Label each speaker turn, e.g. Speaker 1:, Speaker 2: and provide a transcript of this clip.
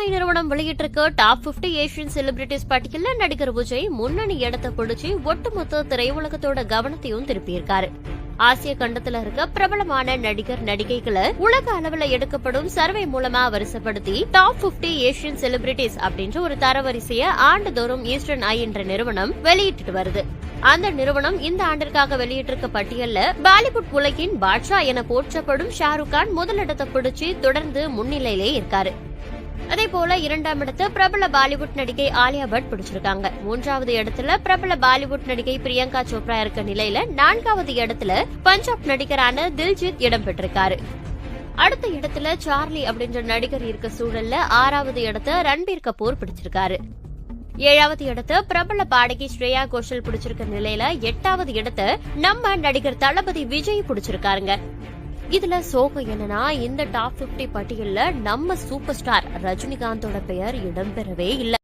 Speaker 1: ஐ நிறுவனம் வெளியிட்டிருக்க top 50 Asian celebrities பட்டியலில் நடிகர் விஜய் முன்னணி இடத்தை பிடிச்சி ஒட்டுமொத்த திரையுலகத்தோட கவனத்தையும் திருப்பியிருக்காரு. ஆசிய கண்டத்துல இருக்க பிரபலமான நடிகர் நடிகைகளை உலக அளவுல எடுக்கப்படும் சர்வே மூலமா வரிசைப்படுத்தி டாப் 50 ஏஷியன் செலிபிரிட்டிஸ் அப்படின்ற ஒரு தரவரிசையை ஆண்டுதோறும் ஈஸ்டர்ன் ஐ என்ற நிறுவனம் வெளியிட்டு வருது. அந்த நிறுவனம் இந்த ஆண்டிற்காக வெளியிட்டிருக்க பட்டியல்ல பாலிவுட் உலகின் பாட்ஷா என போற்றப்படும் ஷாருக் கான் முதலிடத்தை பிடிச்சி தொடர்ந்து முன்னிலையிலே இருக்காரு. அதே போல இரண்டாம் இடத்து பிரபல பாலிவுட் நடிகை ஆலியா பட் பிடிச்சிருக்காங்க. மூன்றாவது இடத்துல பிரபல பாலிவுட் நடிகை பிரியங்கா சோப்ரா இருக்க நிலையில நான்காவது இடத்துல பஞ்சாப் நடிகரான தில்ஜித் இடம் பெற்றிருக்காரு. அடுத்த இடத்துல சார்லி அப்படின்ற நடிகர் இருக்க சூழல்ல ஆறாவது இடத்தை ரன்பீர் கபூர் பிடிச்சிருக்காரு. ஏழாவது இடத்த பிரபல பாடகி ஸ்ரேயா கோஷல் பிடிச்சிருக்க நிலையில எட்டாவது இடத்தை நம்ம நடிகர் தளபதி விஜய் பிடிச்சிருக்காருங்க. இதுல சோகம் என்னன்னா இந்த டாப் 50 பட்டியல்ல நம்ம சூப்பர் ஸ்டார் ரஜினிகாந்தோட பெயர் இடம்பெறவே இல்லை.